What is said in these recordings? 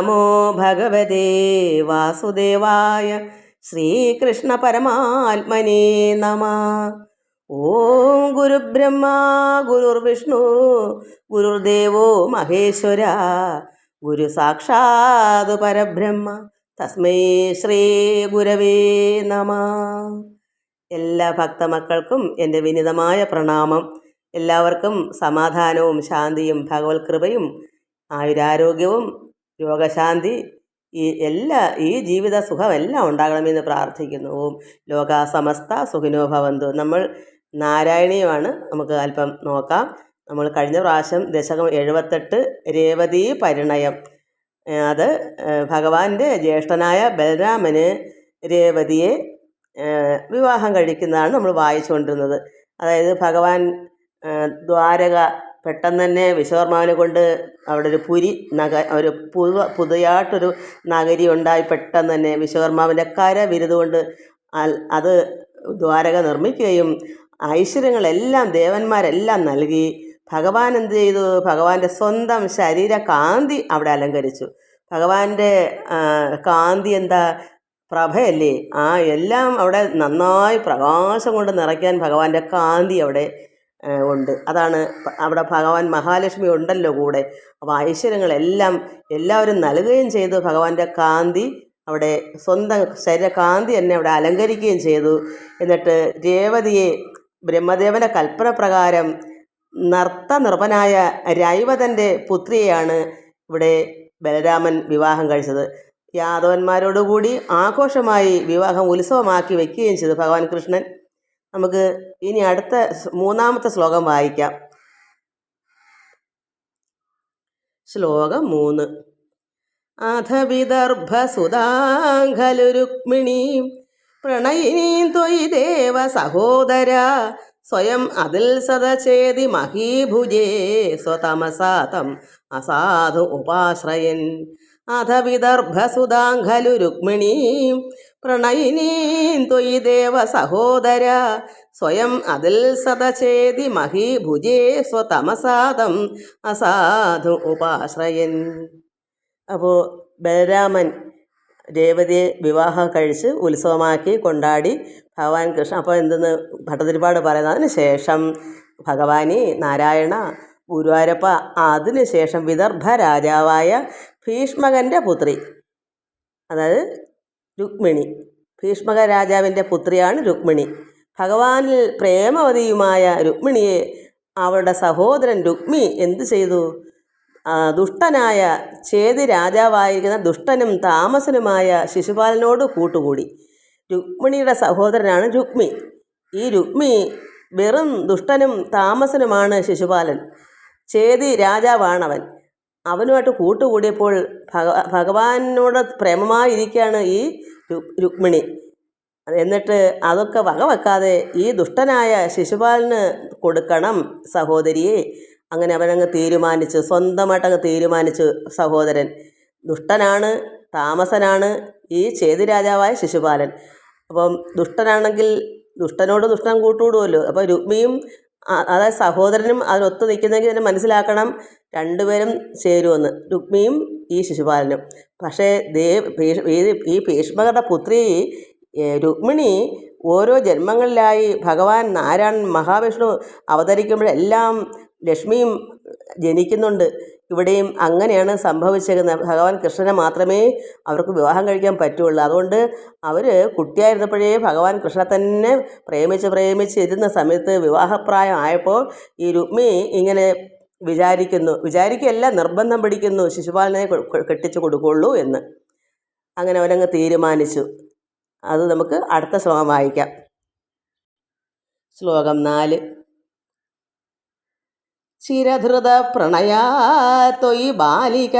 നമോ ഭഗവതേ വാസുദേവായ ശ്രീകൃഷ്ണ പരമാത്മനേ നമ ഓം ഗുരുബ്രഹ്മ ഗുരുർവിഷ്ണു ഗുരുദേവോ മഹേശ്വര ഗുരു സാക്ഷാത് പരബ്രഹ്മ തസ്മൈ ശ്രീ ഗുരവേ നമ എല്ലാ ഭക്തമക്കൾക്കും എന്റെ വിനിതമായ പ്രണാമം. എല്ലാവർക്കും സമാധാനവും ശാന്തിയും ഭഗവത് കൃപയും ആയുരാരോഗ്യവും രോഗശാന്തി ഈ എല്ലാ ഈ ജീവിത സുഖമെല്ലാം ഉണ്ടാകണമെന്ന് പ്രാർത്ഥിക്കുന്നു. ഓം ലോക സമസ്ത സുഖിനോ ഭവന്തു. നമ്മൾ നാരായണീയമാണ്. നമുക്ക് അല്പം നോക്കാം. നമ്മൾ കഴിഞ്ഞ പ്രാവശ്യം ദശകം എഴുപത്തെട്ട് രേവതി പരിണയം. അത് ഭഗവാന്റെ ജ്യേഷ്ഠനായ ബലരാമന് രേവതിയെ വിവാഹം കഴിക്കുന്നതാണ് നമ്മൾ വായിച്ചുകൊണ്ടിരുന്നത്. അതായത് ഭഗവാൻ ദ്വാരക പെട്ടെന്ന് തന്നെ വിശ്വകർമാവിനെ കൊണ്ട് അവിടെ ഒരു പുരി നഗ ഒരു പുതു പുതിയായിട്ടൊരു നഗരി ഉണ്ടായി പെട്ടെന്ന് തന്നെ വിശ്വകർമാവിന്റെ കര വിരുതുകൊണ്ട് അത് ദ്വാരക നിർമ്മിക്കുകയും ഐശ്വര്യങ്ങളെല്ലാം ദേവന്മാരെല്ലാം നൽകി. ഭഗവാൻ എന്ത് ചെയ്തു? ഭഗവാന്റെ സ്വന്തം ശരീര കാന്തി അവിടെ അലങ്കരിച്ചു. ഭഗവാന്റെ കാന്തി എന്താ? പ്രഭയല്ലേ? ആ എല്ലാം അവിടെ നന്നായി പ്രകാശം കൊണ്ട് നിറയ്ക്കാൻ ഭഗവാന്റെ കാന്തി അവിടെ ഉണ്ട്. അതാണ് അവിടെ ഭഗവാൻ മഹാലക്ഷ്മി ഉണ്ടല്ലോ കൂടെ. അപ്പോൾ ഐശ്വര്യങ്ങളെല്ലാം എല്ലാവരും നൽകുകയും ചെയ്തു. ഭഗവാന്റെ കാന്തി അവിടെ സ്വന്തം ശരീരകാന്തി തന്നെ അവിടെ അലങ്കരിക്കുകയും ചെയ്തു. എന്നിട്ട് രേവതിയെ ബ്രഹ്മദേവന്റെ കൽപ്പന പ്രകാരം നർത്തനിർഭനായ രൈവതന്റെ പുത്രിയെയാണ് ഇവിടെ ബലരാമൻ വിവാഹം കഴിച്ചത്. യാദവന്മാരോടുകൂടി ആഘോഷമായി വിവാഹം ഉത്സവമാക്കി വയ്ക്കുകയും ചെയ്തു ഭഗവാൻ കൃഷ്ണൻ. നമുക്ക് ഇനി അടുത്ത മൂന്നാമത്തെ ശ്ലോകം വായിക്കാം. ശ്ലോകം മൂന്ന്. അധ വിദർഭസുതാഖലു രുക്മിണീം പ്രണയിനീം ത്വയി ദേവ സഹോദര സ്വയം അതിൽ സദചേതി മഹീഭുജേ സ്വതമസാതം അസാധു ഉപാശ്രയൻ. അധ വിദർഭസുതാഖലു രുക്മിണീം. പ്രണയിനീം ത്വയി ദേവ സഹോദര സ്വയം അതിൽ സദചേതി മഹീഭുജേ സ്വതമസാദം അസാധു ഉപാശ്രയൻ. അപ്പോൾ ബലരാമൻ രേവതിയെ വിവാഹം കഴിച്ച് ഉത്സവമാക്കി കൊണ്ടാടി ഭഗവാൻ കൃഷ്ണ. അപ്പോൾ എന്തെന്ന് ഭട്ടതിരിപ്പാട് പറയുന്നത്? ശേഷം ഭഗവാനി നാരായണ ഗുരുവായൂരപ്പ അതിനുശേഷം വിദർഭ രാജാവായ ഭീഷ്മകന്റെ പുത്രി. അതായത് രുക്മിണി. ഭീഷ്മക രാജാവിന്റെ പുത്രിയാണ് രുക്മിണി. ഭഗവാനിൽ പ്രേമവതിയുമായ രുക്മിണിയെ അവളുടെ സഹോദരൻ രുക്മി എന്തു ചെയ്തു? ദുഷ്ടനായ ചേതി രാജാവായിരിക്കുന്ന ദുഷ്ടനും താമസനുമായ ശിശുപാലനോട് കൂട്ടുകൂടി. രുക്മിണിയുടെ സഹോദരനാണ് രുക്മി. ഈ രുക്മി വെറും ദുഷ്ടനും താമസനുമാണ് ശിശുപാലൻ. ചേതി രാജാവാണവൻ. അവനുമായിട്ട് കൂട്ടുകൂടിയപ്പോൾ ഭഗ ഭഗവാനോട് പ്രേമമായിരിക്കുകയാണ് ഈ രുക്മിണി. എന്നിട്ട് അതൊക്കെ വകവെക്കാതെ ഈ ദുഷ്ടനായ ശിശുപാലിന് കൊടുക്കണം സഹോദരിയെ. അങ്ങനെ അവനങ്ങ് തീരുമാനിച്ചു സ്വന്തമായിട്ടങ്ങ് തീരുമാനിച്ചു സഹോദരൻ. ദുഷ്ടനാണ് താമസനാണ് ഈ ചേതി രാജാവായ ശിശുപാലൻ. അപ്പം ദുഷ്ടനാണെങ്കിൽ ദുഷ്ടനോട് ദുഷ്ടൻ കൂട്ടുകൂടുമല്ലോ അപ്പോൾ രുക്മിയും അതായത് സഹോദരനും അതിനൊത്തു നിൽക്കുന്നെങ്കിൽ തന്നെ മനസ്സിലാക്കണം. രണ്ടുപേരും ചേരുമെന്ന് രുക്മിയും ഈ ശിശുപാലനും. പക്ഷേ ദേ ഈ- ഭീഷ്മകരുടെ പുത്രി രുക്മിണി ഓരോ ജന്മങ്ങളിലായി ഭഗവാൻ നാരായണൻ മഹാവിഷ്ണു അവതരിക്കുമ്പോഴെല്ലാം ലക്ഷ്മിയും ജനിക്കുന്നുണ്ട്. ഇവിടെയും അങ്ങനെയാണ് സംഭവിച്ചേക്കുന്നത്. ഭഗവാൻ കൃഷ്ണനെ മാത്രമേ അവർക്ക് വിവാഹം കഴിക്കാൻ പറ്റുള്ളൂ. അതുകൊണ്ട് അവർ കുട്ടിയായിരുന്നപ്പോഴേ ഭഗവാൻ കൃഷ്ണനെ തന്നെ പ്രേമിച്ച് പ്രേമിച്ച് ഇരുന്ന സമയത്ത് വിവാഹപ്രായം ആയപ്പോൾ ഈ രുക്മി ഇങ്ങനെ വിചാരിക്കുന്നു. വിചാരിക്കുകയല്ല നിർബന്ധം പിടിക്കുന്നു. ശിശുപാലനെ കെട്ടിച്ചു കൊടുക്കുള്ളൂ എന്ന്. അങ്ങനെ അവരങ്ങ് തീരുമാനിച്ചു. അത് നമുക്ക് അടുത്ത ശ്ലോകം വായിക്കാം. ശ്ലോകം നാല്. ചിരധൃത പ്രണയാത്തൊയി ബാലിക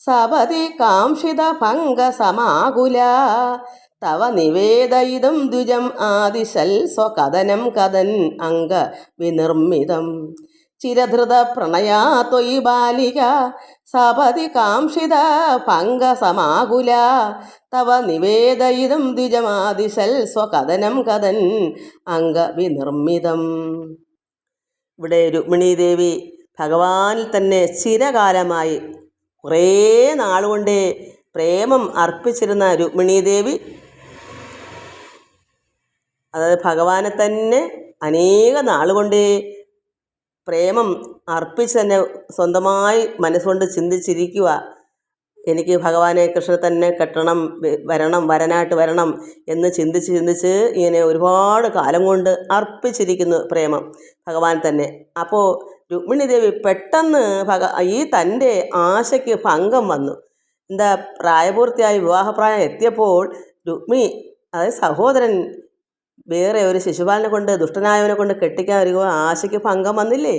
സപതി കാംക്ഷിത ഭംഗ സമാകുല തവ നിവേദയിതം ദ്വിജം ആദിശൽ സ്വകഥനം കഥൻ അംഗ വിനിർമ്മിതം. ചിരധൃത പ്രണയാത്തൊയി ബാലിക സപതി കാംക്ഷിത ഭംഗ സമാകുല തവ നിവേദയിതം ദ്വിജമാദിശൽ സ്വകഥനം കഥൻ അംഗ വിനിർമ്മിതം. ഇവിടെ രുക്മിണി ദേവി ഭഗവാനിൽ തന്നെ ചിരകാലമായി കുറേ നാളുകൊണ്ട് പ്രേമം അർപ്പിച്ചിരുന്ന രുക്മിണീദേവി. അതായത് ഭഗവാനെ തന്നെ അനേക നാളുകൊണ്ട് പ്രേമം അർപ്പിച്ച് തന്നെ സ്വന്തമായി മനസ്സുകൊണ്ട് ചിന്തിച്ചിരിക്കുക എനിക്ക് ഭഗവാനെ കൃഷ്ണനെ തന്നെ കെട്ടണം വരണം വരനായിട്ട് വരണം എന്ന് ചിന്തിച്ച് ചിന്തിച്ച് ഇങ്ങനെ ഒരുപാട് കാലം കൊണ്ട് അർപ്പിച്ചിരിക്കുന്നു പ്രേമം ഭഗവാൻ തന്നെ. അപ്പോൾ രുക്മിണി ദേവി പെട്ടെന്ന് ഭഗ ഈ തന്റെ ആശയ്ക്ക് ഭംഗം വന്നു. എന്താ പ്രായപൂർത്തിയായി വിവാഹപ്രായം എത്തിയപ്പോൾ രുക്മി അതായത് സഹോദരൻ വേറെ ഒരു ശിശുപാലനെ കൊണ്ട് ദുഷ്ടനായവനെ കൊണ്ട് കെട്ടിക്കാൻ ഒരു ആശയ്ക്ക് ഭംഗം വന്നില്ലേ?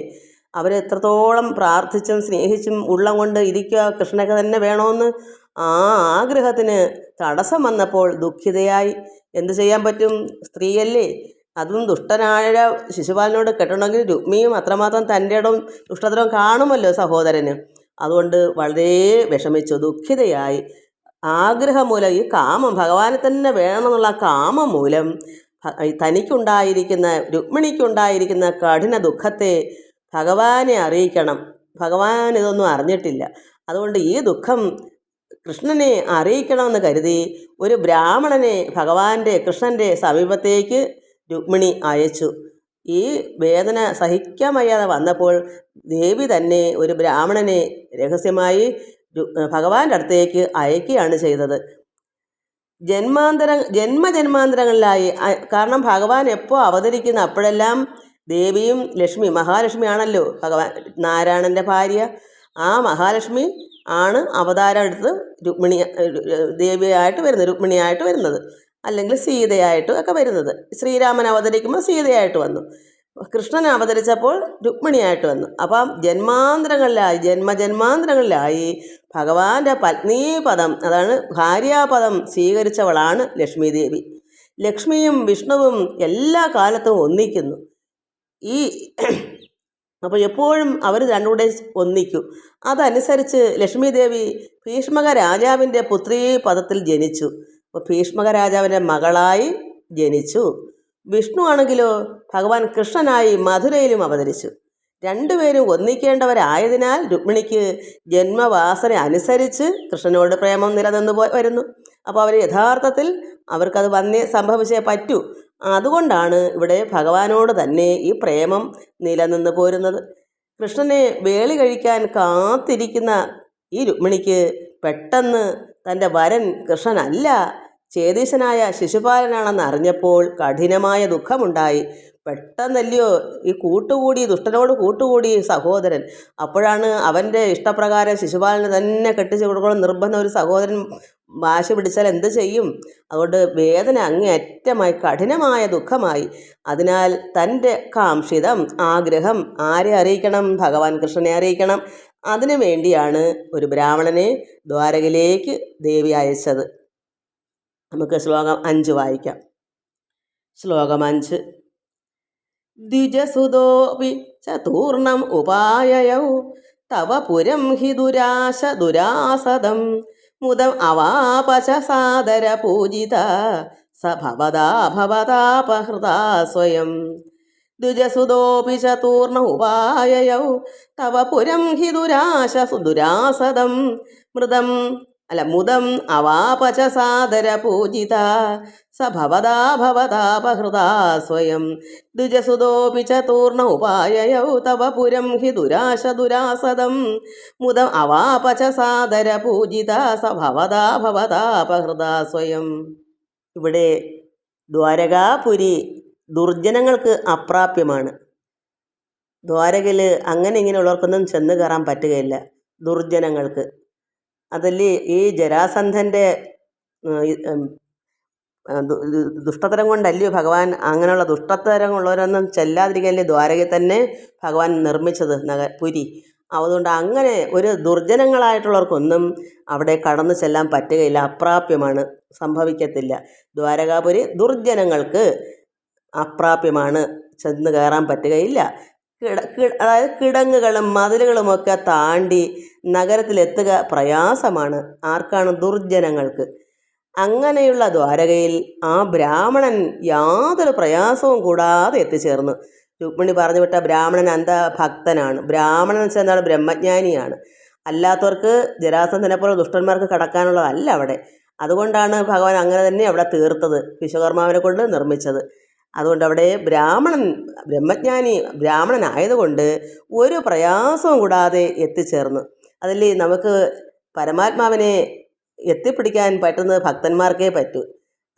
അവരെ എത്രത്തോളം പ്രാർത്ഥിച്ചും സ്നേഹിച്ചും ഉള്ളം കൊണ്ട് ഇരിക്കുക കൃഷ്ണനൊക്കെ തന്നെ വേണമെന്ന് ആ ആഗ്രഹത്തിന് തടസ്സം വന്നപ്പോൾ ദുഃഖിതയായി. എന്ത് ചെയ്യാൻ പറ്റും? സ്ത്രീയല്ലേ? അതും ദുഷ്ടനായ ശിശുപാലനോട് കെട്ടണമെങ്കിൽ രുക്മിയും അത്രമാത്രം തന്റെ ഇടവും ദുഷ്ടതരവും കാണുമല്ലോ സഹോദരന്. അതുകൊണ്ട് വളരെ വിഷമിച്ചു ദുഃഖിതയായി. ആഗ്രഹം മൂലം ഈ കാമം ഭഗവാനെ തന്നെ വേണമെന്നുള്ള കാമം മൂലം തനിക്കുണ്ടായിരിക്കുന്ന രുക്മിണിക്കുണ്ടായിരിക്കുന്ന കഠിന ദുഃഖത്തെ ഭഗവാനെ അറിയിക്കണം. ഭഗവാൻ ഇതൊന്നും അറിഞ്ഞിട്ടില്ല. അതുകൊണ്ട് ഈ ദുഃഖം കൃഷ്ണനെ അറിയിക്കണമെന്ന് കരുതി ഒരു ബ്രാഹ്മണനെ ഭഗവാന്റെ കൃഷ്ണന്റെ സമീപത്തേക്ക് രുക്മിണി അയച്ചു. ഈ വേദന സഹിക്കാൻ വയ്യാതെ വന്നപ്പോൾ ദേവി തന്നെ ഒരു ബ്രാഹ്മണനെ രഹസ്യമായി ഭഗവാന്റെ അടുത്തേക്ക് അയക്കുകയാണ് ചെയ്തത്. ജന്മാന്തര ജന്മജന്മാന്തരങ്ങളിലായി കാരണം ഭഗവാൻ എപ്പോൾ അവതരിക്കുന്ന അപ്പോഴെല്ലാം ദേവിയും ലക്ഷ്മി മഹാലക്ഷ്മിയാണല്ലോ. ഭഗവാൻ നാരായണന്റെ ഭാര്യ. ആ മഹാലക്ഷ്മി ആണ് അവതാരം എടുത്ത് രുക്മിണി ദേവിയായിട്ട് വരുന്നത് രുക്മിണിയായിട്ട് വരുന്നത്. അല്ലെങ്കിൽ സീതയായിട്ടും ഒക്കെ വരുന്നത്. ശ്രീരാമൻ അവതരിക്കുമ്പോൾ സീതയായിട്ട് വന്നു. കൃഷ്ണൻ അവതരിച്ചപ്പോൾ രുക്മിണിയായിട്ട് വന്നു. അപ്പം ജന്മാന്തരങ്ങളിലായി ജന്മജന്മാന്തരങ്ങളിലായി ഭഗവാന്റെ പത്നീപദം അതാണ് ഭാര്യാപദം സ്വീകരിച്ചവളാണ് ലക്ഷ്മി ദേവി. ലക്ഷ്മിയും വിഷ്ണുവും എല്ലാ കാലത്തും ഒന്നിക്കുന്നു. ഈ അപ്പോൾ എപ്പോഴും അവർ രണ്ടുകൂടെ ഒന്നിക്കും. അതനുസരിച്ച് ലക്ഷ്മി ദേവി ഭീഷ്മക രാജാവിന്റെ പുത്രീ പദത്തിൽ ജനിച്ചു. അപ്പോൾ ഭീഷ്മക രാജാവിന്റെ മകളായി ജനിച്ചു. വിഷ്ണു ആണെങ്കിലോ ഭഗവാൻ കൃഷ്ണനായി മധുരയിലും അവതരിച്ചു. രണ്ടുപേരും ഒന്നിക്കേണ്ടവരായതിനാൽ രുക്മിണിക്ക് ജന്മവാസന അനുസരിച്ച് കൃഷ്ണനോട് പ്രേമം നിലനിന്ന് വരുന്നു. അപ്പോൾ അവർ യഥാർത്ഥത്തിൽ അവർക്കത് വന്നേ സംഭവിച്ചേ പറ്റൂ. അതുകൊണ്ടാണ് ഇവിടെ ഭഗവാനോട് തന്നെ ഈ പ്രേമം നിലനിന്ന് പോരുന്നത്. കൃഷ്ണനെ വേളി കഴിക്കാൻ കാത്തിരിക്കുന്ന ഈ രുക്മിണിക്ക് പെട്ടെന്ന് തന്റെ വരൻ കൃഷ്ണനല്ല ചേതീശനായ ശിശുപാലനാണെന്ന് അറിഞ്ഞപ്പോൾ കഠിനമായ ദുഃഖമുണ്ടായി. പെട്ടെന്നല്ലയോ ഈ കൂട്ടുകൂടി ദുഷ്ടനോട് കൂട്ടുകൂടി സഹോദരൻ. അപ്പോഴാണ് അവന്റെ ഇഷ്ടപ്രകാരം ശിശുപാലന് തന്നെ കെട്ടിച്ചു കൊടുക്കണം നിർബന്ധം ഒരു സഹോദരൻ വാശി പിടിച്ചാൽ എന്ത് ചെയ്യും? അതുകൊണ്ട് വേദന അങ്ങേയറ്റമായി കഠിനമായ ദുഃഖമായി. അതിനാൽ തന്റെ കാംക്ഷിതം ആഗ്രഹം ആരെ അറിയിക്കണം? ഭഗവാൻ കൃഷ്ണനെ അറിയിക്കണം. അതിനു വേണ്ടിയാണ് ഒരു ബ്രാഹ്മണനെ ദ്വാരകയിലേക്ക് ദേവി അയച്ചത്. നമുക്ക് ശ്ലോകം അഞ്ച് വായിക്കാം. ശ്ലോകം അഞ്ച്. ദ്വിജസുതോപി ചതൂർണം ഉപായയൗ തവ പുരം ഹി ദുരാശ ദുരാസദം മുദം അവാപശസാദര പൂജിത സ ഭവതാ ഭവതാപഹൃതാ സ്വയം. ദ്വിജസുതോപി ചതൂർണ ഉപായയൗ. തവ പുരം ഹി ദുരാശ ദുരാസദം മൃദം അല്ല മുദം അവാപച സാദര പൂജിത സ ഭവതാ ഭവതാപഹൃതാ സ്വയം. ദ്വിജസുതോപി ചൂർണ ഉപായയൗ തവ പുരം ഹി ദുരാശ ദുരാസദം. മുദം അവാപച സാദര പൂജിത സ ഭവതാ ഭവതാപഹൃതാ സ്വയം. ഇവിടെ ദ്വാരകാപുരി ദുർജനങ്ങൾക്ക് അപ്രാപ്യമാണ്. ദ്വാരകയിൽ അങ്ങനെ ഇങ്ങനെയുള്ളവർക്കൊന്നും ചെന്ന് കയറാൻ പറ്റുകയില്ല ദുർജനങ്ങൾക്ക്. അതിൽ ഈ ജരാസന്ധന്റെ ദുഷ്ടത്തരം കൊണ്ടല്ലയോ ഭഗവാൻ അങ്ങനെയുള്ള ദുഷ്ടതരം ഉള്ളവരൊന്നും ചെല്ലാതിരിക്കാനല്ലേ ദ്വാരകയിൽ തന്നെ ഭഗവാൻ നിർമ്മിച്ചത് നഗ പുരി. അതുകൊണ്ട് അങ്ങനെ ഒരു ദുർജനങ്ങളായിട്ടുള്ളവർക്കൊന്നും അവിടെ കടന്നു ചെല്ലാൻ പറ്റുകയില്ല അപ്രാപ്യമാണ് സംഭവിക്കത്തില്ല. ദ്വാരകാപുരി ദുർജനങ്ങൾക്ക് അപ്രാപ്യമാണ് ചെന്ന് കയറാൻ പറ്റുകയില്ല. കിട അതായത് കിടങ്ങുകളും മതിലുകളുമൊക്കെ താണ്ടി നഗരത്തിലെത്തുക പ്രയാസമാണ്. ആർക്കാണ് ദുർജനങ്ങൾക്ക്? അങ്ങനെയുള്ള ദ്വാരകയിൽ ആ ബ്രാഹ്മണൻ യാതൊരു പ്രയാസവും കൂടാതെ എത്തിച്ചേർന്നു. രുക്മിണി പറഞ്ഞു വിട്ട ബ്രാഹ്മണൻ എന്താ ഭക്തനാണ് ബ്രാഹ്മണൻ എന്ന് വെച്ചാൽ എന്താണ്? ബ്രഹ്മജ്ഞാനിയാണ്. അല്ലാത്തവർക്ക് ജരാസന്ധനെ പോലെ ദുഷ്ടന്മാർക്ക് കടക്കാനുള്ളതല്ല അവിടെ. അതുകൊണ്ടാണ് ഭഗവാൻ അങ്ങനെ തന്നെ അവിടെ തീർത്തത്. വിശ്വകർമാവിനെ കൊണ്ട് നിർമ്മിച്ചത്. അതുകൊണ്ട് അവിടെ ബ്രാഹ്മണൻ ബ്രഹ്മജ്ഞാനി ബ്രാഹ്മണനായതുകൊണ്ട് ഒരു പ്രയാസവും കൂടാതെ എത്തിച്ചേർന്നു. അതിൽ നമുക്ക് പരമാത്മാവിനെ എത്തിപ്പിടിക്കാൻ പറ്റുന്നത് ഭക്തന്മാർക്കേ പറ്റൂ.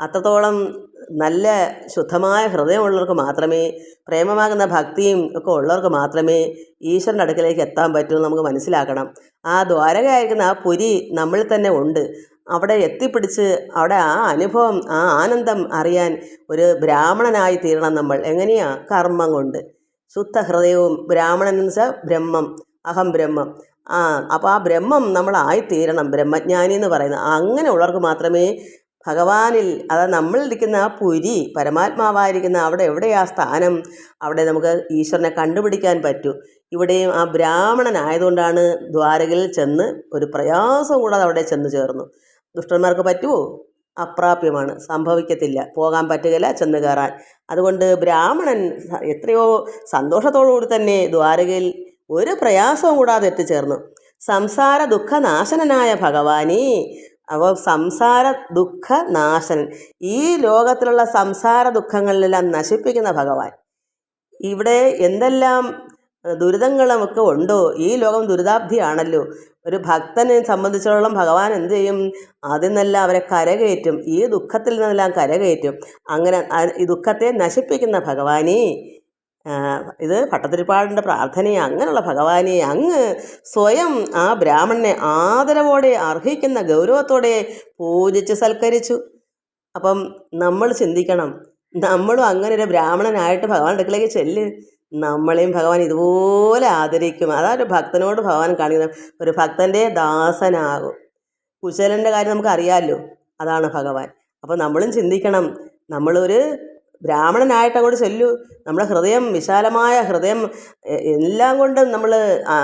അത്രത്തോളം നല്ല ശുദ്ധമായ ഹൃദയമുള്ളവർക്ക് മാത്രമേ പ്രേമമാകുന്ന ഭക്തിയും ഒക്കെ ഉള്ളവർക്ക് മാത്രമേ ഈശ്വരന്റെ അടുക്കലേക്ക് എത്താൻ പറ്റൂ നമുക്ക് മനസ്സിലാക്കണം. ആ ദ്വാരകയായിരിക്കുന്ന ആ പുരി നമ്മളിൽ തന്നെ ഉണ്ട്. അവിടെ എത്തിപ്പിടിച്ച് അവിടെ ആ അനുഭവം ആ ആനന്ദം അറിയാൻ ഒരു ബ്രാഹ്മണനായി തീരണം നമ്മൾ. എങ്ങനെയാ? കർമ്മം കൊണ്ട്. ശുദ്ധ ഹൃദയവും ബ്രാഹ്മണൻ എന്ന് വെച്ചാൽ ബ്രഹ്മം അഹം ബ്രഹ്മം. ആ അപ്പോൾ ആ ബ്രഹ്മം നമ്മളായിത്തീരണം ബ്രഹ്മജ്ഞാനി എന്ന് പറയുന്നത്. അങ്ങനെ ഉള്ളവർക്ക് മാത്രമേ ഭഗവാനിൽ അതായത് നമ്മളിരിക്കുന്ന ആ പുരി പരമാത്മാവായിരിക്കുന്ന അവിടെ എവിടെയാ സ്ഥാനം? അവിടെ നമുക്ക് ഈശ്വരനെ കണ്ടുപിടിക്കാൻ പറ്റൂ. ഇവിടെയും ആ ബ്രാഹ്മണനായതുകൊണ്ടാണ് ദ്വാരകയിൽ ചെന്ന് ഒരു പ്രയാസം കൂടാതെ അവിടെ ചെന്ന് ചേർന്നു. ദുഷ്ടന്മാർക്ക് പറ്റുമോ അപ്രാപ്യമാണ്. സംഭവിക്കത്തില്ല. പോകാൻ പറ്റുകയില്ല ചെന്ന് കയറാൻ. അതുകൊണ്ട് ബ്രാഹ്മണൻ എത്രയോ സന്തോഷത്തോടുകൂടി തന്നെ ദ്വാരകയിൽ ഒരു പ്രയാസവും കൂടാതെ എത്തിച്ചേർന്നു. സംസാര ദുഃഖനാശനനായ ഭഗവാനി അപ്പോൾ സംസാര ദുഃഖനാശനൻ. ഈ ലോകത്തിലുള്ള സംസാര ദുഃഖങ്ങളിലെല്ലാം നശിപ്പിക്കുന്ന ഭഗവാൻ. ഇവിടെ എന്തെല്ലാം ദുരിതങ്ങളും നമുക്ക് ഉണ്ടോ? ഈ ലോകം ദുരിതാബ്ധിയാണല്ലോ. ഒരു ഭക്തനെ സംബന്ധിച്ചിടത്തോളം ഭഗവാൻ എന്ത് ചെയ്യും? അതിൽ നിന്നെല്ലാം അവരെ കരകയറ്റും. ഈ ദുഃഖത്തിൽ നിന്നെല്ലാം കരകയറ്റും. അങ്ങനെ ഈ ദുഃഖത്തെ നശിപ്പിക്കുന്ന ഭഗവാനെ ഇത് ഭട്ടതിരിപ്പാടിന്റെ പ്രാർത്ഥനയെ അങ്ങനെയുള്ള ഭഗവാനെ അങ്ങ് സ്വയം ആ ബ്രാഹ്മണനെ ആദരവോടെ അർഹിക്കുന്ന ഗൗരവത്തോടെ പൂജിച്ച് സൽക്കരിച്ചു. അപ്പം നമ്മൾ ചിന്തിക്കണം. നമ്മളും അങ്ങനെ ഒരു ബ്രാഹ്മണനായിട്ട് ഭഗവാൻ അടുക്കളേക്ക് ചെല്ല്. നമ്മളെയും ഭഗവാൻ ഇതുപോലെ ആദരിക്കും. അതാ ഒരു ഭക്തനോട് ഭഗവാൻ കാണിക്കുന്നത്. ഒരു ഭക്തന്റെ ദാസനാകും. കുശലന്റെ കാര്യം നമുക്ക് അറിയാമല്ലോ അതാണ് ഭഗവാൻ. അപ്പോൾ നമ്മളും ചിന്തിക്കണം. നമ്മളൊരു ബ്രാഹ്മണനായിട്ട് അങ്ങോട്ട് ചെല്ലൂ. നമ്മുടെ ഹൃദയം വിശാലമായ ഹൃദയം എല്ലാം കൊണ്ടും നമ്മൾ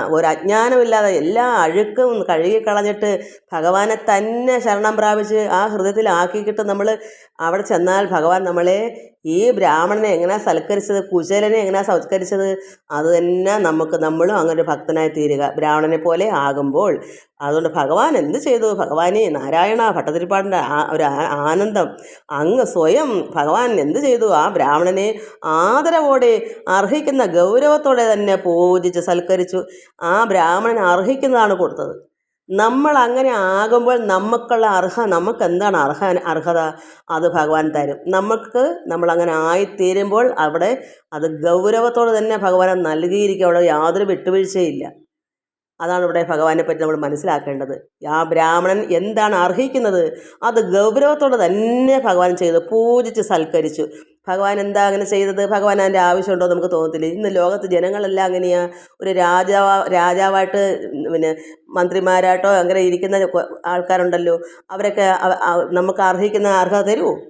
ഒരു അജ്ഞാനമില്ലാതെ എല്ലാ അഴുക്കും കഴുകിക്കളഞ്ഞിട്ട് ഭഗവാനെ തന്നെ ശരണം പ്രാപിച്ച് ആ ഹൃദയത്തിൽ ആക്കിക്കിട്ട് നമ്മൾ അവിടെ ചെന്നാൽ ഭഗവാൻ നമ്മളെ ഈ ബ്രാഹ്മണനെ എങ്ങനെ സൽക്കരിച്ചത്? കുശലനെ എങ്ങനെ സൽക്കരിച്ചത്? അത് തന്നെ നമുക്ക് നമ്മളും അങ്ങനെ ഒരു ഭക്തനായി തീരുക. ബ്രാഹ്മണനെ പോലെ ആകുമ്പോൾ അതുകൊണ്ട് ഭഗവാൻ എന്ത് ചെയ്തു? ഭഗവാനെ നാരായണ ഭട്ടതിരിപ്പാടിന്റെ ആ ഒരു ആനന്ദം അങ്ങ് സ്വയം ഭഗവാൻ എന്ത് ചെയ്തു? ആ ബ്രാഹ്മണനെ ആദരവോടെ അർഹിക്കുന്ന ഗൗരവത്തോടെ തന്നെ പൂജിച്ച് സൽക്കരിച്ചു. ആ ബ്രാഹ്മണൻ അർഹിക്കുന്നതാണ് കൊടുത്തത്. നമ്മൾ അങ്ങനെ ആകുമ്പോൾ നമുക്കുള്ള അർഹ നമുക്ക് എന്താണ് അർഹ അർഹത? അത് ഭഗവാൻ തരും. നമുക്ക് നമ്മൾ അങ്ങനെ ആയിത്തീരുമ്പോൾ അവിടെ അത് ഗൗരവത്തോടെ തന്നെ ഭഗവാൻ നൽകിയിരിക്കും അവിടെ യാതൊരു വിട്ടുവീഴ്ചയില്ല. അതാണ് ഇവിടെ ഭഗവാനെ പറ്റി നമ്മൾ മനസ്സിലാക്കേണ്ടത്. ആ ബ്രാഹ്മണൻ എന്താണ് അർഹിക്കുന്നത്? അത് ഗൗരവത്തോടെ തന്നെ ഭഗവാൻ ചെയ്തു പൂജിച്ച് സൽക്കരിച്ചു. ഭഗവാൻ എന്താ അങ്ങനെ ചെയ്തത്? ഭഗവാൻ അതിന്റെ ആവശ്യമുണ്ടോ നമുക്ക് തോന്നത്തില്ല. ഇന്ന് ലോകത്ത് ജനങ്ങളെല്ലാം അങ്ങനെയാ. ഒരു രാജാവ് രാജാവായിട്ട് പിന്നെ മന്ത്രിമാരായിട്ടോ അങ്ങനെ ഇരിക്കുന്ന ആൾക്കാരുണ്ടല്ലോ. അവരൊക്കെ അവ- അവ- നമുക്ക് അർഹിക്കുന്ന അർഹത തരുമോ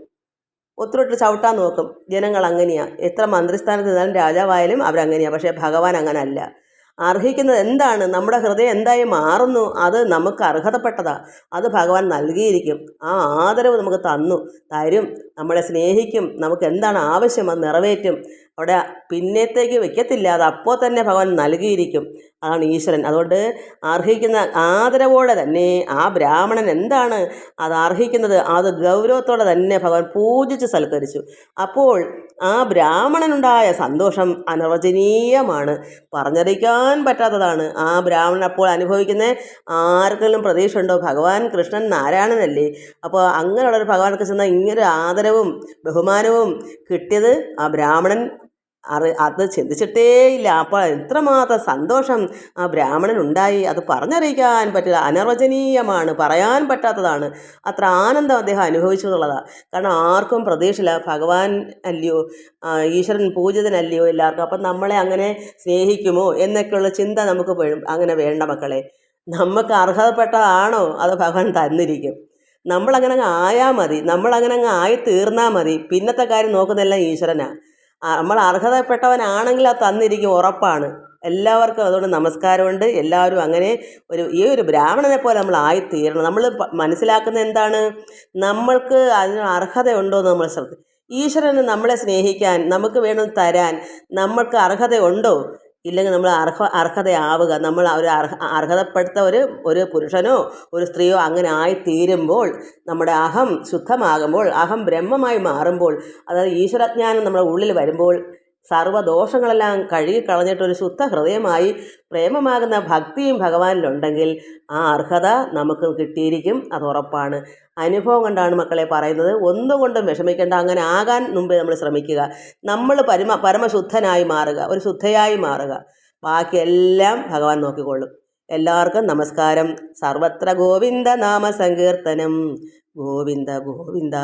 ഒത്തിരിട്ട് ചവിട്ടാൻ നോക്കും. ജനങ്ങൾ അങ്ങനെയാണ് എത്ര മന്ത്രിസ്ഥാനത്ത് നിന്നാലും രാജാവായാലും അവരങ്ങനെയാണ് പക്ഷേ ഭഗവാൻ അങ്ങനല്ല. അർഹിക്കുന്നത് എന്താണ്? നമ്മുടെ ഹൃദയം എന്തായി മാറുന്നു? അത് നമുക്ക് അർഹതപ്പെട്ടതാ. അത് ഭഗവാൻ നൽകിയിരിക്കും. ആ ആദരവ് നമുക്ക് തന്നു. തരും. നമ്മളെ സ്നേഹിക്കും. നമുക്ക് എന്താണ് ആവശ്യം? അത് നിറവേറ്റും. അവിടെ പിന്നത്തേക്ക് വെക്കത്തില്ല അത് അപ്പോൾ തന്നെ ഭഗവാൻ നൽകിയിരിക്കും. അതാണ് ഈശ്വരൻ. അതുകൊണ്ട് അർഹിക്കുന്ന ആദരവോടെ തന്നെ ആ ബ്രാഹ്മണൻ എന്താണ് അത് അർഹിക്കുന്നത്? അത് ഗൗരവത്തോടെ തന്നെ ഭഗവാൻ പൂജിച്ച് സൽക്കരിച്ചു. അപ്പോൾ ആ ബ്രാഹ്മണനുണ്ടായ സന്തോഷം അനിർവചനീയമാണ്. പറഞ്ഞറിയിക്കാൻ പറ്റാത്തതാണ് ആ ബ്രാഹ്മണൻ അപ്പോൾ അനുഭവിക്കുന്ന ആർക്കെങ്കിലും പ്രതീക്ഷ ഉണ്ടോ ഭഗവാൻ കൃഷ്ണൻ നാരായണനല്ലേ? അപ്പോൾ അങ്ങനെയുള്ളൊരു ഭഗവാൻ കൃഷ്ണൻ ഇങ്ങനൊരു ആദരവും ബഹുമാനവും കിട്ടിയത് ആ ബ്രാഹ്മണൻ അറി അത് ചിന്തിച്ചിട്ടേയില്ല. അപ്പോൾ എത്രമാത്രം സന്തോഷം ആ ബ്രാഹ്മണനുണ്ടായി. അത് പറഞ്ഞറിയിക്കാൻ പറ്റില്ല. അനർവചനീയമാണ്. പറയാൻ പറ്റാത്തതാണ്. അത്ര ആനന്ദം അദ്ദേഹം അനുഭവിച്ചു എന്നുള്ളതാണ് കാരണം ആർക്കും പ്രതീക്ഷയില്ല. ഭഗവാൻ അല്ലയോ ഈശ്വരൻ പൂജിതനല്ലയോ എല്ലാവർക്കും. അപ്പം നമ്മളെ അങ്ങനെ സ്നേഹിക്കുമോ എന്നൊക്കെയുള്ള ചിന്ത നമുക്ക് അങ്ങനെ വേണ്ട മക്കളെ. നമുക്ക് അർഹതപ്പെട്ടതാണോ അത് ഭഗവാൻ തന്നിരിക്കും. നമ്മളങ്ങനെ അങ്ങ് ആയാൽ മതി. നമ്മളങ്ങനെ അങ്ങ് ആയി തീർന്നാൽ മതി. പിന്നത്തെ കാര്യം നോക്കുന്നതെല്ലാം ഈശ്വരനാണ് നമ്മൾ അർഹതപ്പെട്ടവനാണെങ്കിൽ അത് തന്നിരിക്കും ഉറപ്പാണ്. എല്ലാവർക്കും അതുകൊണ്ട് നമസ്കാരമുണ്ട്. എല്ലാവരും അങ്ങനെ ഒരു ഈ ഒരു ബ്രാഹ്മണനെ പോലെ നമ്മൾ ആയിത്തീരണം. നമ്മൾ മനസ്സിലാക്കുന്ന എന്താണ്? നമ്മൾക്ക് അതിന് അർഹതയുണ്ടോ എന്ന് നമ്മൾ ശ്രദ്ധ ഈശ്വരന് നമ്മളെ സ്നേഹിക്കാൻ നമുക്ക് വേണം തരാൻ നമ്മൾക്ക് അർഹതയുണ്ടോ? ഇല്ലെങ്കിൽ നമ്മൾ അർഹ അർഹതയാവുക. നമ്മൾ ഒരു അർഹ അർഹതപ്പെടുത്ത ഒരു ഒരു പുരുഷനോ ഒരു സ്ത്രീയോ അങ്ങനെ ആയിത്തീരുമ്പോൾ നമ്മുടെ അഹം ശുദ്ധമാകുമ്പോൾ അഹം ബ്രഹ്മമായി മാറുമ്പോൾ അതായത് ഈശ്വരജ്ഞാനം നമ്മുടെ ഉള്ളിൽ വരുമ്പോൾ സർവദോഷങ്ങളെല്ലാം കഴുകിക്കളഞ്ഞിട്ടൊരു ശുദ്ധ ഹൃദയമായി പ്രേമമാകുന്ന ഭക്തിയും ഭഗവാനിലുണ്ടെങ്കിൽ ആ അർഹത നമുക്ക് കിട്ടിയിരിക്കും അത് ഉറപ്പാണ്. അനുഭവം കൊണ്ടാണ് മക്കളെ പറയുന്നത് ഒന്നുകൊണ്ടും വിഷമിക്കേണ്ട അങ്ങനെ ആകാൻ മുമ്പേ നമ്മൾ ശ്രമിക്കുക. നമ്മൾ പരമ പരമശുദ്ധനായി മാറുക ഒരു ശുദ്ധയായി മാറുക. ബാക്കിയെല്ലാം ഭഗവാൻ നോക്കിക്കൊള്ളും. എല്ലാവർക്കും നമസ്കാരം. സർവത്ര ഗോവിന്ദ നാമ സങ്കീർത്തനം. ഗോവിന്ദ ഗോവിന്ദ.